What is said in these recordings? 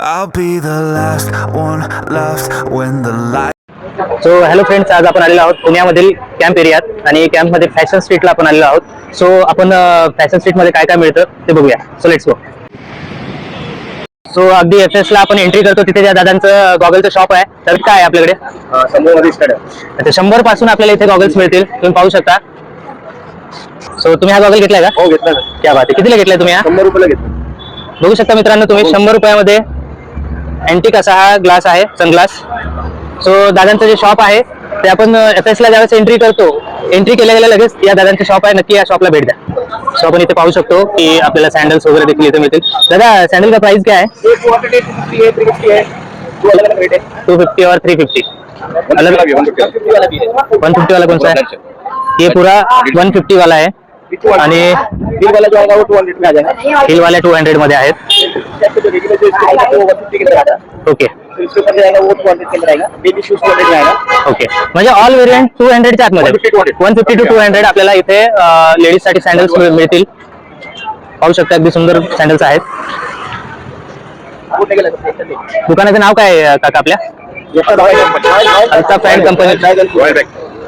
I'll be the last one left when the light. So hello friends आज आपण आलेलो आहोत पुण्यामधील कॅम्प एरियात आणि कॅम्पमध्ये फॅशन स्ट्रीटला आपण आलेलो आहोत. सो आपण फॅशन स्ट्रीटमध्ये काय काय मिळतं ते बघूया. सो लेट्स गो सो अगदी एफ एस ला आपण एंट्री करतो. तिथे त्या दादांचं गॉगलचं शॉप आहे. तर काय आहे आपल्याकडे? अच्छा शंभरपासून आपल्याला इथे गॉगल्स मिळतील. तुम्ही पाहू शकता. सो तुम्ही हा गॉगल घेतलाय का? हो घेतला क्या बात आहे. कितीला घेतलाय तुम्ही हा? शंभर रुपयाला घेतला. बघू शकता मित्रांनो तुम्ही शंभर रुपयामध्ये अँटिक असा हा ग्लास आहे सनग्लास सो दादांचं जे शॉप आहे ते आपण एफ एस ला ज्यावेळेस एंट्री करतो एंट्री केल्या गेल्या लगेच या दादांचं शॉप आहे. नक्की या शॉपला भेट द्या. सो आपण इथे पाहू शकतो की आपल्याला सँडल्स वगैरे देखील इथे मिळतील. दादा सँडल का प्राइस काय आहे? टू फिफ्टी और थ्री फिफ्टी अलग वन फिफ्टी वाला भी है वन फिफ्टी वाला कौन सा है ये पूरा वन फिफ्टी वाला है आणि हिल वाले टू हंड्रेडमध्ये आहेत. ओके ओके म्हणजे ऑल व्हेरियंट टू हंड्रेडच्या आतमध्ये 150 to 200. One fifty two two hundred आपल्याला इथे लेडीजसाठी सँडल्स मिळतील. पाहू शकता अगदी सुंदर सँडल्स आहेत. दुकानाचं नाव काय काका आपल्या? फ्रँड कंपनी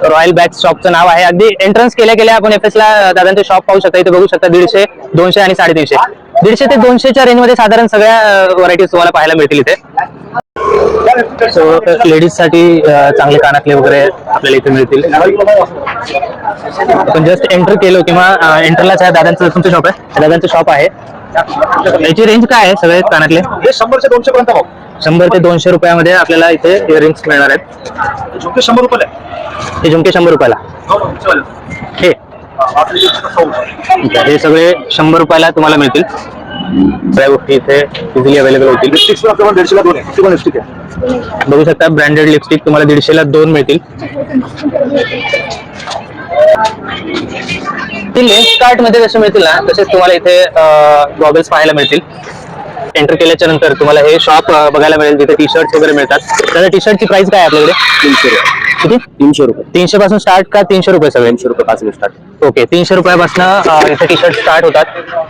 रॉयल बॅग शॉपचं नाव आहे. अगदी एंट्रन्स केल्या केल्या आपण एफ ला दादांचे शॉप पाहू शकता. इथे बघू शकता दीडशे दोनशे आणि साडेतीनशे. दीडशे ते दोनशेच्या रेंजमध्ये साधारण सगळ्या व्हरायटीज तुम्हाला पाहायला मिळतील इथे. सो लेडीजसाठी चांगले कानातले वगैरे आपल्याला इथे मिळतील. आपण जस्ट एंटर केलो किंवा एंटरलाच आहे दादांचं तुमचं शॉप आहे. दादांचं शॉप आहे. याची रेंज काय आहे सगळे कानातले? शंभर से दोनशे पर्यंत शंभर ते दोनशे रुपयामध्ये आपल्याला इथे इयरिंग्स मिळणार आहेत. झुमके शंभर रुपयाला हे झुमके शंभर रुपयाला. हो, हो. हे सगळे शंभर रुपयाला तुम्हाला मिळतील. सगळ्या गोष्टी इथे इझिली अवेलेबल होतील लिपस्टिक्स पण आपल्याला दीडशेला दोन आहे ती पण लिपस्टिक आहे बघू शकता ब्रँडेड लिपस्टिक तुम्हाला दीडशेला दोन मिळतील. लेन्स कार्टमध्ये जसे मिळतील ना तसेच तुम्हाला इथे गॉगल्स पाहायला मिळतील. एंटर केल्याच्यानंतर तुम्हाला हे शॉप बघायला मिळेल जिथे टी शर्ट वगैरे मिळतात. त्याच्या टी शर्टची प्राइस काय आपल्याकडे? तीनशे रुपये. किती? तीनशे रुपये. तीनशे पासून स्टार्ट का तीनशे रुपये सगळे? तीनशे रुपये पाच स्टार्ट ओके तीनशे रुपयापासून इथे टी शर्ट स्टार्ट होतात.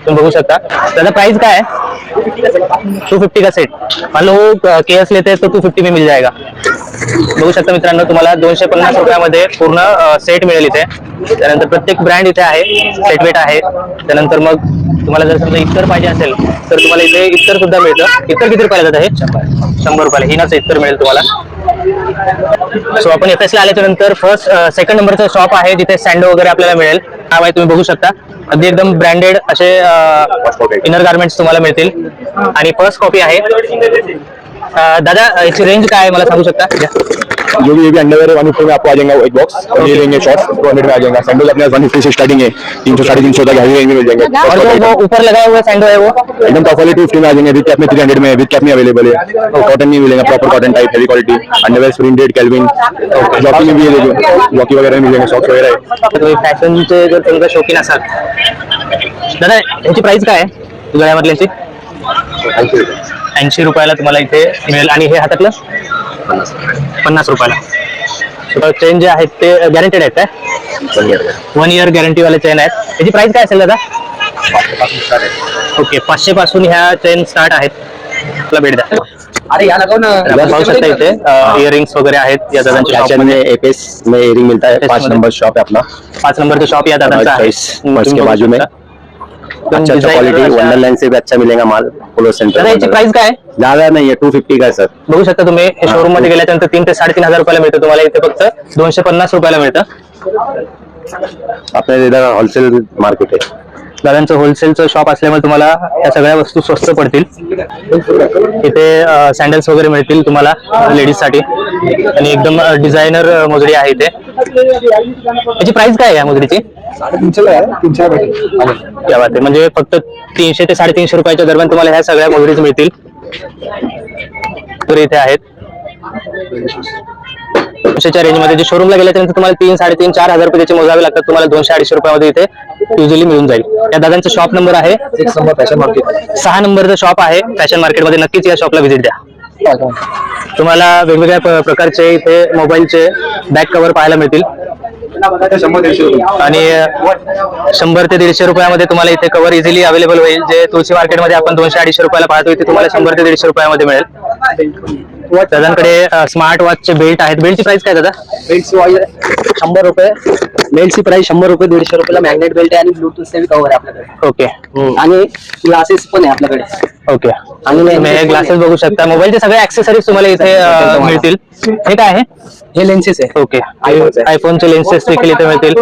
तुम्ही बघू शकता. त्याचा प्राइस काय आहे? टू फिफ्टी का सेट मान लो के एस लेते हैं तो टू फिफ्टी में मिल जाएगा बघू शकता मित्रांनो तुम्हाला दोनशे पन्नास रुपयामध्ये पूर्ण सेट मिळेल इथे. त्यानंतर प्रत्येक ब्रँड इथे आहे. सेटवेट आहे. त्यानंतर मग तुम्हाला जर समजा इतर पाहिजे असेल तर तुम्हाला इथे इतर सुद्धा मिळतं. इतर किती रुपयाला जात हे? शंभर रुपयाला. हिनाच इतर मिळेल तुम्हाला. सो आपण एफ एसला आल्याच्यानंतर फर्स्ट सेकंड नंबरचं शॉप आहे जिथे सँडो वगैरे आपल्याला मिळेल. नाव आहे तुम्ही बघू शकता. अगदी एकदम ब्रँडेड असे इनर गार्मेंट्स तुम्हाला मिळतील. आणि फर्स्ट कॉपी आहे. दादा याची रेंज काय आहे मला सांगू शकता? जो भी ये भी अंडरवेयर है वन फिफ्टी में आपको आ जाएगा एक बॉक्स और ये लेंगे शॉर्ट्स टू हंड्रेड में आ जाएगा। सैंडल अपने वन फिफ्टी से स्टार्टिंग है। तीन सौ साढ़े तीन सौ तक हैवी रेंज में मिल जाएंगे। और जो वो ऊपर लगाया हुआ सैंडो है वो? एकदम टॉप वाले टू फिफ्टी में आ जाएंगे। विद कैप में थ्री हंड्रेड में विद कैप में अवेलेबल है। कॉटन नहीं मिलेगा proper cotton type heavy quality underwear printed Calvin Jockey में भी है जॉकी वगैरह में मिल जाएंगे सॉक्स वगैरह है। तुम्ही फॅशनचे जर समजा शौकीन असाल दादा याची प्राइस काय आहे गळ्यामधल्याची ऐंशी रुपयाला तुम्हाला इथे मिळेल. आणि हे हातातलं? पन्नास रुपयाला. चेन जे आहेत ते गॅरंटेड आहेत काय? वन इयर गॅरंटी वाले चेन आहेत. याची प्राइस काय असेल दादा? ओके पाचशे पासून ह्या चेन स्टार्ट आहेत. आपला भेट द्या. अरे यहाँ लगाओ ना पाहू शकता इथे. इयरिंग्स वगैरे आहेत या दादांच्या shop फैशन में मध्ये एपेस में एयरिंग मिलता है पाँच. नंबर शॉप है अपना पाच नंबरचं शॉप या दादांचं आहे. बाजू में. अच्छा अच्छा क्वालिटी वंडरलैंड से भी अच्छा मिलेगा माल पोलो दादा याची सेंटर प्राइस काय आहे? ज्यादा नहीं है टू फिफ्टी का सर बघू शकता तुम्ही शोरूममध्ये गेल्यानंतर तीन ते साडेतीन हजार रुपयाला मिळतं तुम्हाला इथे फक्त दोनशे पन्नास रुपयाला मिळतं. अपने इधर होलसेल मार्केट है दादांचं होलसेलचं शॉप असल्यामुळे तुम्हाला या सगळ्या वस्तू स्वस्त पडतील. इथे सँडल्स वगैरे मिळतील तुम्हाला लेडीजसाठी. आणि एकदम डिझायनर मोजडी आहे इथे. याची प्राइस काय आहे या मोजडीची? या बात आहे. म्हणजे फक्त तीनशे ते साडेतीनशे रुपयाच्या दरम्यान तुम्हाला ह्या सगळ्या मोजडीज मिळतील. तर इथे आहेत. दोनशेच्या रेंजमध्ये जे शोरूमला गेल्यानंतर तुम्हाला तीन साडेतीन चार हजार रुपये मोजावे लागतात. तुम्हाला दोनशे अडीचशे रुपयामध्ये इथे युजली मिळून जाईल. या दादांचं शॉप नंबर आहे. फैशन मार्केट सहा नंबरचं शॉप आहे. फॅशन मार्केटमध्ये नक्कीच या शॉपला व्हिजिट द्या. तुम्हाला वेगवेगळ्या प्रकारचे इथे मोबाईलचे बॅक कव्हर पाहायला मिळतील. शंभर दीडशे रुपये. आणि शंभर ते दीडशे रुपयामध्ये तुम्हाला इथे कव्हर इझिली अवेलेबल होईल. जे तुळशी मार्केटमध्ये आपण दोनशे अडीचशे रुपयाला पाहतो इथे तुम्हाला शंभर ते दीडशे रुपयामध्ये मिळेल. दादांकडे स्मार्ट वॉचचे बेल्ट आहेत. बेल्टची प्राइस काय दादा? बेल्टची शंभर रुपये. बेल्टची प्राइस शंभर रुपये दीडशे रुपयाला मॅग्नेट बेल्ट आहे आणि ब्लूटूथ बी कव्हर आहे आपल्याकडे. ओके आणि ग्लासेस पण आहे आपल्याकडे. ओके आणि तुम्ही हे ग्लासेस बघू शकता. मोबाईलचे सगळे ऍक्सेसरीज तुम्हाला इथे अ, मिळतील. हे काय आहे? हे लेन्सेस आहे. ओके iPhone's आहे. आयफोनचे लेन्सेस देखील इथे मिळतील.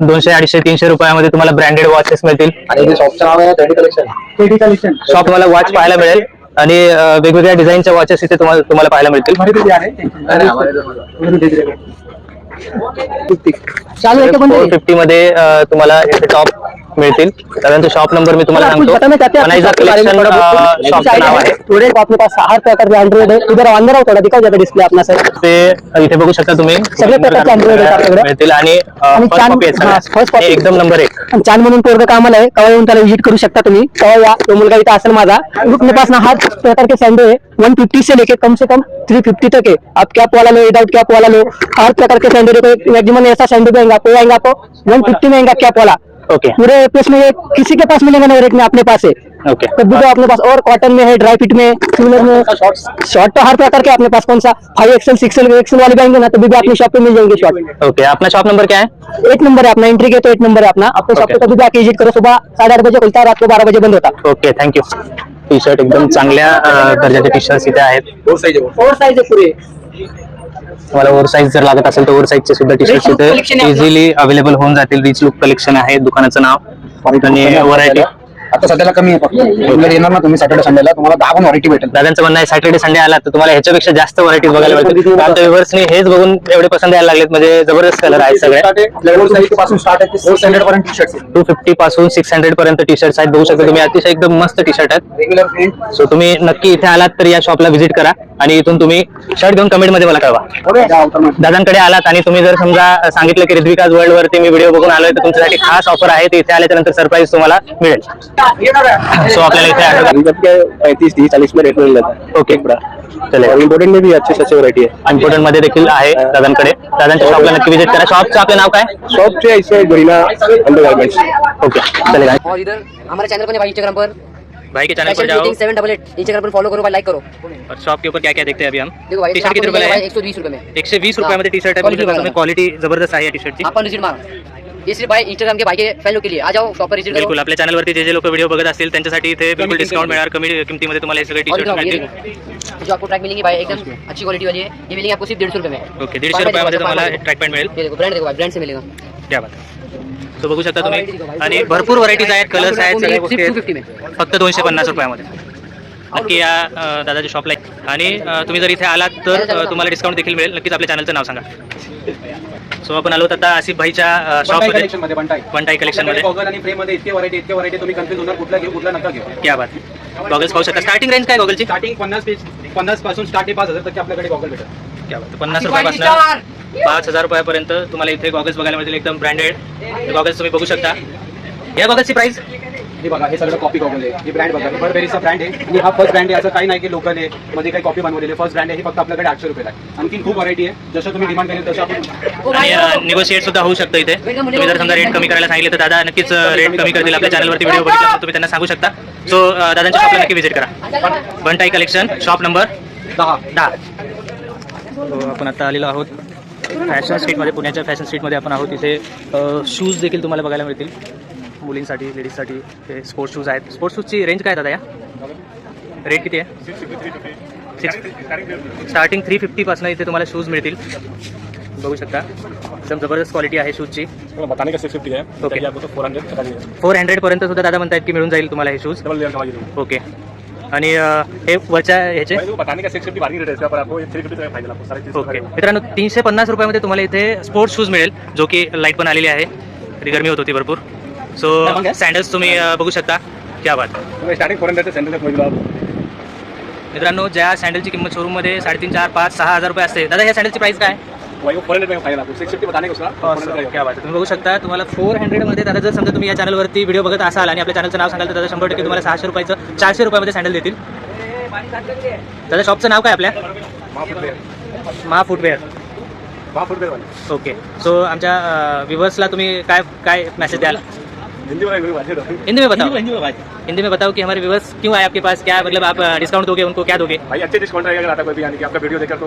दोनशे अडीचशे तीनशे रुपयामध्ये तुम्हाला ब्रँडेड वॉचेस मिळतील. आणि हे शॉपचं नाव आहे थर्टी कलेक्शन शॉप तुम्हाला वॉच पाहायला मिळेल. आणि अ, वेगवेगळ्या डिझाईनच्या वॉचेस इथे तुम्हाला तुम्हाला पाहायला मिळतील. चालू आहे फोर फिफ्टी मध्ये तुम्हाला इथे टॉप मिळतील. कारण शॉप नंबर मी तुम्हाला सांगतो. अनाइजा कलेक्शन थोड़ा बहुत? शॉपचं नाव आहे. थोड़े अपने पास हर प्रकार के एंड्रॉइड है इधर अंदर आओ थोड़ा दिखाओ ज्यादा डिस्प्ले अपना सर ते इथे बघू शकता तुम्ही. सगळे प्रकारचे Android आहेत आपल्याकडे. मिळतील. आणि आणि फर्स्ट छान- कॉपी आहेत हा, सगळ्या. first copy. हे एकदम नंबर एक. आणि चांद म्हणून पोरग कामाला आहे. कवा येऊन त्याला विजिट करू शकता तुम्ही. कवा या. तो मुलगा इथे असेल माझा. अपने पास ना हर प्रकार के सैंडो है वन फिफ्टी से लेके कम से कम थ्री फिफ्टी तक है आप कैप वाला लो विदाउट कैप वाला लो. हर प्रकार के सैंडो देखो मैक्सिमम ऐसा सैंडो भी आएगा कोई आएगा आपको वन फिफ्टी में आएगा कैप वाला. ओके पूरे प्लेस में ये किसी के पास मिलेगा ना रेट में अपने पास है। ओके तब भी तो अपने पास और कॉटन में है ड्राई फिट में कूलर में शॉर्ट तो हर प्रकार के अपने पास कौन सा? फाइव एक्सएल सिक्स एक्सएल वाले भी आएँगे ना तो भी अपने शॉप पे मिल जाएँगे शॉर्ट ओके अपना शॉप नंबर क्या है? एक नंबर है अपना एंट्री के तो एक नंबर है अपना। अपने शॉप पे कभी भी आके विज़िट करो सुबह साढ़े आठ बजे खुलता है रात को बारह बजे बंद होता। है ओके थँक्यू टी शर्ट एकदम चांगल्या अ, दर्जाचे टी शर्ट इथे आहेत. और साइज़ है पूरे. तुम्हाला ओव्हर साईज जर लागत असेल तर ओव्हर साईजचे सुद्धा टी शर्ट इथे आहे. इझिली अवेलेबल होऊन जातील. रिच लुक कलेक्शन आहे दुकानाचं नाव आणि व्हरायटी आता सध्याला कमी आहे रेग्युलर येणार ना तुम्ही सॅटर्डे संडेला तुम्हाला दहा पण व्हरायटी भेटेल. दादांचं म्हणणं आहे सॅटर्डे संडे आला तर तुम्हाला ह्याच्यापेक्षा जास्त व्हरायटीज बघायला मिळतील. आता हेच बघून एवढे पसंत यायला लागलेत. म्हणजे जबरदस्त कलर आहेत सगळे. पासून स्टार्ट आहे. पर्यंत टी शर्ट टू फिफ्टी पासून सिक्स हंड्रेड पर्यंत टी शर्ट आहेत. बघू शकता तुम्ही अतिशय एकदम मस्त टी शर्ट आहेत. रेग्युलर प्रिंट सो तुम्ही नक्की इथे आलात तर या शॉपला व्हिजिट करा. आणि इथून तुम्ही शर्ट घेऊन कमेंटमध्ये मला कळवा. दादांकडे आलात आणि तुम्ही जर समजा सांगितलं की रिद्विकाज वर्ल्ड वरती मी व्हिडिओ बघून आलोय तर तुमच्यासाठी खास ऑफर आहे. ते इथे आल्याच्यानंतर सरप्राईज तुम्हाला मिळेल. सो आपल्याला इथे पैंतीस तीस चालीस में रेट है ओके चलेल और इम्पोर्टेंट में भी अच्छे है इम्पोर्टंटमध्ये देखील आहे दादांकडे. दादांच्या शॉपला नक्की विजिट करा. शॉपचं आपलं नाव काय? शॉप से ऐसे गरीना अंडर गारमेंट्स ओके चलेल और इधर हमारे चैनल पर नहीं भाई इंस्टाग्राम पर। भाई के चैनल पर जाओ। सेवन डबल एट इंस्टाग्राम पर फॉलो करो भाई लाइक करो। और शॉप के ऊपर क्या क्या देखते हैं अभी हम? देखो भाई टी शर्ट किती रुपये एक सौ बीस रुपये में। एकशे वीस हाँ, रुपयामध्ये टी शर्ट आहे बघू quality शकता बघा तुम्ही ना. क्वालिटी ज़बरदस्त आहे या टी मारो ये सिर्फ़ भाई इंस्टाग्राम के भाई के फ़ैन लोग के लिए। आ जाओ शॉप पर रिजिट बिलकुल करो आपल्या चॅनलवरती जे जे लोक व्हिडिओ बघत असतील त्यांच्यासाठी इथे बिलकुल डिस्काउंट मिळणार कमी किमतीमध्ये तुम्हाला हे सगळे टी शर्ट मिळतील. जो आपको ट्रैक मिलेंगी भाई एकदम अच्छी क्वालिटी वाली है। ये मिलेंगे आपको सिर्फ़ डेढ़ सौ रुपये में। ओके दीडशे रुपयामध्ये तुम्हाला ट्रॅक पॅन्ट मिळेल। ये देखो ब्रांड देखो भाई ब्रांड से मिलेगा। क्या बात सो बघू शकता तुम्ही. आणि भरपूर व्हरायटीज आहेत कलर्स आहेत सगळ्या गोष्टी आहेत. फक्त दोनशे पन्नास रुपयामध्ये. नक्की या दादाच्या शॉपला या. आणि तुम्ही जर इथे आलात तर तुम्हाला डिस्काउंट देखील मिळेल. नक्कीच आपल्या चॅनलचं नाव सांगा. सो आपण आलो आता आसिफ भाईच्या शॉपमध्ये मध्ये. बंटाई वनटाई कलेक्शनमध्ये. गॉगल आणि फ्रेममध्ये इतके व्हरायटी इतके व्हरायटी तुम्ही कन्फ्युज होणार कुठला घेऊ कुठला नका घेऊ. क्या बात. गॉगल्स पाहू शकता. स्टार्टिंग रेंज काय गॉगलची स्टार्टिंग पन्नास पन्नासपासून स्टार्ट पाच हजार तक आपल्याकडे गॉगल भेटत क्या बात. पन्नास रुपयापासून पाच हजार रुपयापर्यंत तुम्हाला इथे गॉगल्स बघायला मिळतील एकदम ब्रँडेड गॉगल्स तुम्ही बघू शकता. या गॉगल्सची प्राइस हे बघा हे सगळं कॉपी गॉगल आहे. हे ब्रँड बघा हे बर्बेरीचा ब्रँड आहे. आणि हा फर्स्ट ब्रँड आहे असं काही नाही की लोकल आहे. मध्ये काही कॉपी बनवलेली. फर्स्ट ब्रँड आहे हे फक्त आपल्याकडे आठशे रुपये आहे. आणखी खूप व्हरायटी आहे. जसं तुम्ही डिमांड केली तसं आपण आणि निगोशिएट सुद्धा होऊ शकतं इथे. तुम्ही जर समजा रेट कमी करायला सांगितले तर दादा नक्कीच रेट कमी करतील आपल्या चॅनलवरती व्हिडिओ बघितला तर तुम्ही त्यांना सांगू शकता. सो दादांच्या शॉपला नक्की व्हिजिट करा. बनटाई कलेक्शन शॉप नंबर दहा. दहा. आपण आता आलेलो आहोत. फॅशन स्ट्रीटमध्ये पुण्याच्या फॅशन स्ट्रीटमध्ये आपण आहोत. इथे शूज देखील तुम्हाला बघायला मिळतील. मुलींसाठी लेडीजसाठी हे स्पोर्ट्स शूज आहेत. स्पोर्ट्स शूजची रेंज काय आहे दादा या? रेट किती आहे? सिक्स स्टार्टिंग थ्री फिफ्टीपासून इथे तुम्हाला शूज मिळतील. बघू शकता. एकदम जबरदस्त क्वालिटी आहे शूजची बताने का सिक्स फिफ्टी है तो फोर हंड्रेड फोर हंड्रेडपर्यंत सुद्धा दादा म्हणतायत की मिळून जाईल तुम्हाला हे शूज ओके आणि हे वरच्या ह्याचे? ओके. मित्रांनो तीनशे पन्नास रुपयामध्ये तुम्हाला इथे स्पोर्ट्स शूज मिळेल जो की लाइट पण आलेली आहे. तरी गरमी होत होती भरपूर. सो सँडल्स तुम्ही बघू शकता. क्या बात. स्टार्टिंग फोर हंड्रेड से सेंटर तक आप मित्रांनो ज्या सँडलची किंमत शोरूममध्ये साडेतीन चार पाच सहा हजार रुपये असते. दादा ह्या सँडलची प्राइस काय? वही वो फोर हंड्रेड में फाइनल आपको सिक्स फिफ्टी बताने का उसका four hundred का क्या बात आहे. तुम्ही बघू शकता तुम्हाला फोर हंड्रेडमध्ये दादा जर समजा तुम्ही या चॅनलवरती व्हिडिओ बघत असाल आणि आपल्या चॅनलचं नाव सांगाल तर दादा शंभर टक्के तुम्हाला सहाशे रुपयाचं चारशे रुपयामध्ये सँडल देतील. दादा शॉपचं नाव काय आपल्या? वहाँ पर मा फुटवेअर वहाँ फुटवेयर वाले. ओके सो आमच्या व्यूवर्सला तुम्ही काय काय मैसेज द्याल? हिंदी वाले वाले हिंदी में बताओ। हिंदी में बताओ कि हमारे व्यूवर्स क्यों आए आपके पास? क्या मतलब आप डिस्काउंट दोगे उनको क्या दोगे? भाई अच्छे डिस्काउंट रहेगा आता कोई भी यानी कि आपका वीडियो देखकर तो।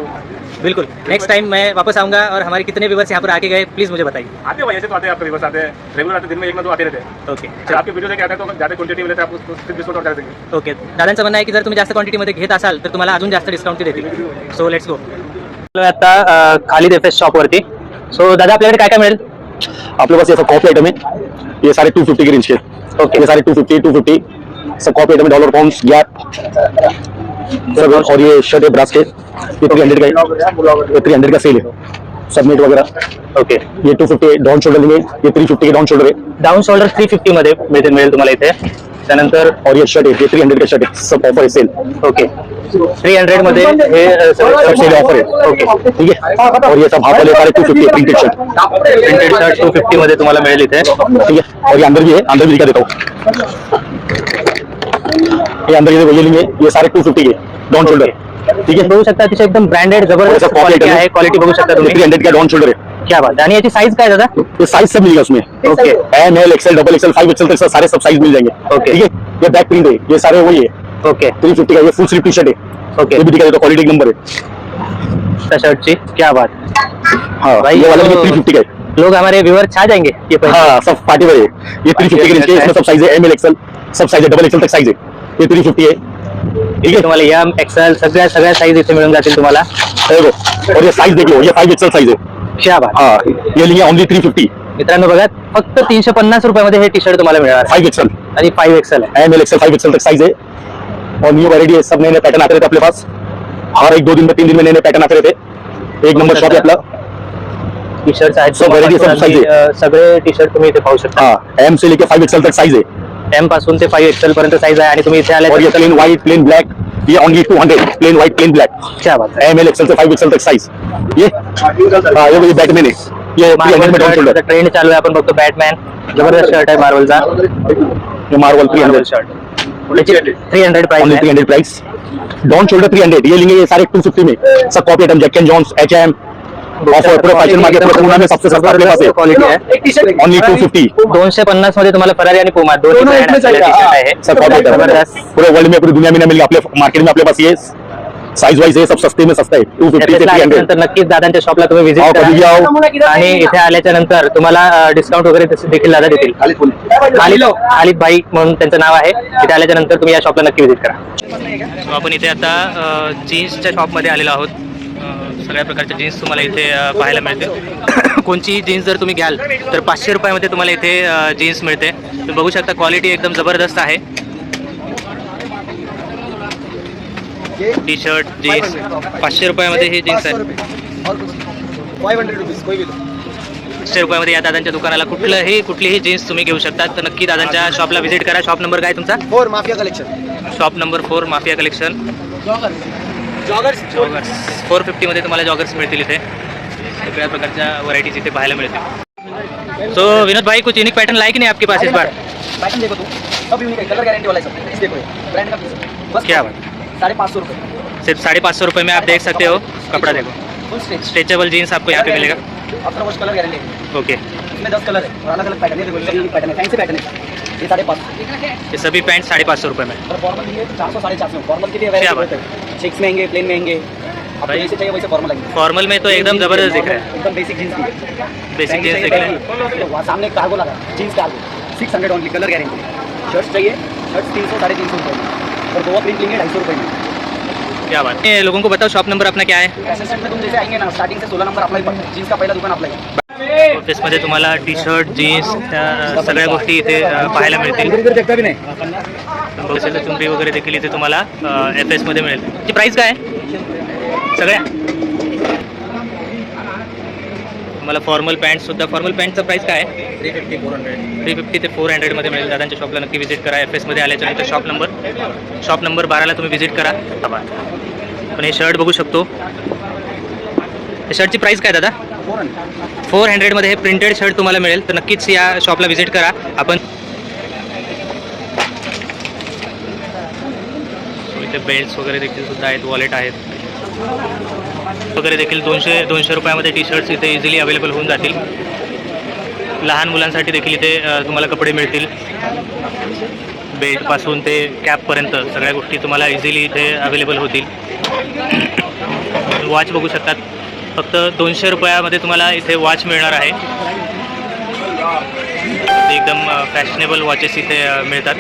बिल्कुल। नेक्स्ट टाइम मैं वापस आऊँगा और हमारे कितने व्यूवर्स यहाँ पर आके गए प्लीज़ मुझे बताइए। आते हो भाई ऐसे तो आते हैं आपके व्यूवर्स आते हैं। रेगुलर आते दिन में एक ना दो आते रहते हैं। ओके जब आपके वीडियो देखे आते हैं तो ज़्यादा क्वांटिटी में लेते हैं उसको डिस्काउंट कर देंगे। ओके दादांचं म्हणणं आहे की जर तुम्ही जास्त क्वांटिटीमध्ये घेत असाल तर तुम्हाला अजून जास्त डिस्काउंट ते देतील सो लेट्स गो आता अ, खाली एफ़ शॉपवरती सो दादा आपल्याकडे काय काय मिळेल? पास ये सब कॉपी आइटम है, ये सारे टू फिफ्टी के रेंज के। ओके सारे टू फिफ्टी टू फिफ्टी सब कॉपी आइटम डॉलर पॉन्स गैप और ये शर्ट है ब्रास के। ये थ्री हंड्रेड का थ्री हंड्रेड का सेल है। सबमिट वगैरह। ओके ये टू फिफ्टी डाउन शोल्डर में ये थ्री फिफ्टी के डाउन शोल्डर है। डाऊन शोल्डर थ्री फिफ्टी मिळेल मिळेल तुम्हाला इथे त्यानंतर और शर्ट है ये थ्री हंड्रेड का शर्ट है सब ऑफ़र है सेल ओके थ्री हंड्रेडमध्ये हे सगळे सब सेल ऑफ़र है ओके ठीक है और ये सब हाफ़ वाले two fifty printed shirt printed shirt two फिफ्टीमध्ये तुम्हाला मिळेल इथे. ठीक है और ये अंदर भी है अंदर भी दिखा देता हूँ ये अंदर ये ये लेंगे ये सारे टू फिफ्टी के डाउन शोल्डर ठीक है बघू शकता अतिशय एकदम ब्रँडेड ज़बरदस्त क्वालिटी है। आहे. क्वालिटी बघू शकता थ्री तुम्ही. हंड्रेड का डाउन शोल्डर है क्या बात आहे. आणि याची साईज काय दादा? ये साइज़ सब मिलेगा उसमें। Okay M L XL double XL five XL तक सारे सब साइज़ मिल जाएँगे। ओके। ठीक है? ये बैक प्रिंट है ये सारे वही है। ओके थ्री फिफ्टी का ये फुल स्लीव टी शर्ट है। ओके ये भी दिखा देता क्वालिटी नंबर है। त्या शर्टची क्या बात हाँ? भाई, ये वाला तो- थ्री फिफ्टी का है। लोग हमारे व्यूअर छा जाएँगे ये हाँ सब पार्टी है ये थ्री फिफ्टी के इसमें सब साइज़ है एम एल एक्सएल सब साइज़ है डबल एक्सएल तक साइज़ है। ये थ्री फिफ्टी है। ठीक है? तुम्हाला एम एक्सेल सगळ्या सगळ्या साईज इथे मिळून जातील तुम्हाला। और ये साइज़ देखिए ये फाइव एक्सएल साइज़ है। क्या बात हाँ ये लेंगे ओनली थ्री फिफ्टी मित्रांनो बघा फक्त तीनशे पन्नास रुपयामध्ये हे टी शर्ट तुम्हाला मिळणार. आहे. फाइव एक्सएल आणि फाईव्ह एक्सेल आहे. M L XL five XL तक साइज है और न्यू वैरायटी है सब नए नए पैटर्न आते रहते हैं अपने पास. हर एक दो दिन में तीन दिन में नए नए पैटर्न आते रहते एक नंबर शॉप है अपना टी शर्ट आहेत variety, size आहे. अं, सगळे टी शर्ट तुम्ही इथे पाहू शकता. हाँ एम से लेके फाइव एक्सएल तक साइज है एमपासून ते फाईव्ह एक्सेल पर्यंत साईज आहे. आणि तुम्ही इथे आले और ये प्लेन व्हाइट प्लेन ब्लैक ये only two hundred plain white plain black क्या बात है? एम एल एक्सएल से 5 एक्सएल तक साइज़ ये? हाँ ये बैटमैन है. ये थ्री हंड्रेड में डाउन शोल्डर ट्रेंड चालू आहे आपण बघतो बॅटमॅन ज़बरदस्त शर्ट आहे मार्वलचा ये Marvel three hundred shirt three hundred only price three hundred price down shoulder three hundred ये लेंगे ये सारे टू फिफ्टी में. सब copy item Jack and Jones H M offer है क्वालिटी आहे. टू फिफ्टी दोनशे पन्नासमध्ये तुम्हाला फरारी आणि पुमा पूरे वर्ल्ड में पूरी दुनिया में ना मिलेगा मार्केट में अपने पास ये. साइज वाइज है सब सस्ते में सस्ता है टू फिफ्टी से हंड्रेड नक्कीच दादांच्या शॉपला तुम्ही व्हिजिट कधी करा. आओ. आणि इथे आल्याच्यानंतर तुम्हाला डिस्काउंट वगैरे तसे देखील दादा देतील. खालिद खालिद भाई म्हणून त्यांचं नाव आहे. इथे आल्याच्यानंतर तुम्ही या शॉपला नक्की व्हिजिट करा. आपण इथे आता जीन्सच्या शॉपमध्ये आलेलो आहोत. सगळ्या प्रकारच्या जीन्स तुम्हाला इथे पाहायला मिळते कोणची जीन्स जर तुम्ही घ्याल तर पाचशे रुपयामध्ये तुम्हाला इथे जीन्स मिळते. तुम्ही बघू शकता क्वालिटी एकदम जबरदस्त आहे. टी शर्ट जीन्स पाचशे रुपयामध्ये हे जीन्स आहे पाचशे रुपयामध्ये या दादांच्या दुकानाला कुठलंही कुठलीही जीन्स तुम्ही घेऊ शकता तर नक्की दादांच्या शॉपला व्हिजिट करा. शॉप नंबर काय तुमचा? Four mafia collection shop number four mafia collection joggers joggers four फिफ्टीमध्ये तुम्हाला जॉगर्स मिळतील इथे. सगळ्या प्रकारच्या व्हरायटीज इथे पाहायला मिळतील. सो विनोद भाई कुछ यूनिक पैटर्न लाए कि नहीं आपके पास इस बार? पैटर्न देखो तू. सब यूनिक है. कलर गारंटी वाला सब इस देखो ब्रांड का बस क्या बात? साढ़े पाँच सौ रुपये सिर्फ़ साढ़े पाँच सौ रुपये में आप देख सकते हो. कपड़ा देखो. स्ट्रेचेबल जीन्स आपको यहाँ पे मिलेगा. वॉश कलर गारंटी ओके इसमें दस कलर है. और अलग अलग पैटर्न है. देखो पैटर्न है. फैंसी पैटर्न है. ये साढ़े पाँच सौ। ये सभी पैंट साढ़े पाँच सौ रुपये में। फॉर्मल के लिए चार सौ साढ़े चार सौ। फॉर्मल के लिए वैरायटी है। चेक्स में प्लेन में आएँगे आपको भाई- जैसे चाहिए वैसे फॉर्मल में तो एकदम ज़बरदस्त दिख रहा है। एकदम बेसिक जीन्स दिख रहे हैं। सामने कार्गो लगा jeans cargo six hundred only colour guarantee shirts चाहिए। शर्ट्स तीन सौ साढ़े तीन सौ रुपये और गोवा प्रिंट लेंगे ढाई सौ रुपये में। क्या बात है। लोगों को बताओ शॉप नंबर अपना क्या है? में तुम जैसे आएँगे ना स्टार्टिंग से सोलह नंबर अप्लाई पड़ता है जीन्स का पहला दुकान अप्लाई मध्ये तुम्हाला टी शर्ट जीन्स त्या सगळ्या गोष्टी इथे पाहायला मिळतील. इधर चुंबी वगैरे देखील इथे तुम्हाला एफ एसमध्ये मिळेल. ती प्राईस काय? आहे सगळ्या? तुम्हाला फॉर्मल पॅन्ट सुद्धा फॉर्मल पॅन्टचा प्राईस काय? आहे three fifty four hundred three fifty ते फोर हंड्रेडमध्ये मिळेल. दादांच्या शॉपला नक्की व्हिजिट करा. एफ एसमध्ये आल्याच्यानंतर शॉप नंबर शॉप नंबर बाराला तुम्ही व्हिजिट करा. पण हे शर्ट बघू शकतो. शर्टची प्राईस काय दादा? फोर हंड्रेडमध्ये हे प्रिंटेड शर्ट तुम्हाला मिळेल. तर नक्कीच या शॉपला व्हिजिट करा. आपण इथे बेल्ट्स वगैरे देखील सुद्धा आहेत वॉलेट आहेत. वगैरे देखील दोनशे दोनशे रुपयामध्ये टी शर्ट्स इथे इझिली अवेलेबल होऊन जातील. लहान मुलांसाठी देखील इथे तुम्हाला कपडे मिळतील. बेल्टपासून ते कॅपपर्यंत सगळ्या गोष्टी तुम्हाला इझिली इथे अवेलेबल होतील. वॉच बघू शकतात. फक्त दोनशे रुपयामध्ये तुम्हाला इथे वॉच मिळणार आहे. एकदम फॅशनेबल वॉचेस इथे मिळतात.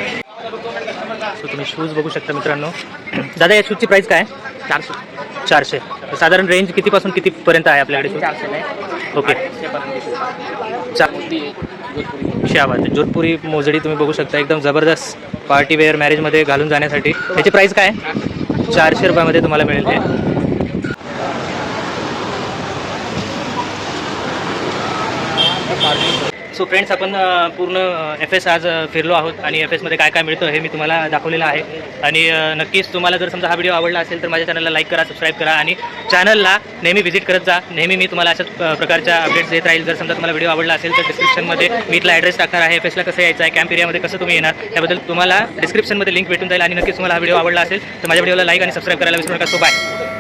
सो तुम्ही शूज बघू शकता मित्रांनो. दादा या शूजची प्राईस काय? चारशे. चारशे. साधारण रेंज कितीपासून कितीपर्यंत आहे आपल्याकडे ओके शाबाद जोधपुरी मोजडी तुम्ही बघू शकता. एकदम जबरदस्त पार्टी वेअर मॅरेजमध्ये घालून जाण्यासाठी. त्याची प्राईस काय? आहे? चारशे रुपयामध्ये तुम्हाला मिळेल हे सो फ्रेंड्स आपण पूर्ण एफ एस आज फिरलो आहोत आणि एफ एसमध्ये काय काय मिळतं हे मी तुम्हाला दाखवलेलं आहे. आणि नक्कीच तुम्हाला जर समजा हा व्हिडिओ आवडला असेल तर माझ्या चॅनलला लाईक करा सबस्क्राईब करा आणि चॅनलला नेहमी व्हिजिट करत जा. नेहमी मी तुम्हाला अशाच प्रकारच्या अपडेट्स देत राहील. जर समजा तुम्हाला व्हिडिओ आवडला असेल तर डिस्क्रिप्शनमध्ये मी इथला ॲड्रेस टाकणार आहे. एफ एसला कसं यायचं आहे कॅम्प एरियामध्ये कसं तुम्ही येणार त्याबद्दल तुम्हाला डिस्क्रिप्शनमध्ये लिंक भेटून जाईल आणि नक्कीच तुम्हाला हा व्हिडिओ आवडला असेल तर माझ्या व्हिडिओला लाईक आणि सबस्क्राईब करायला विसरू नका. So bye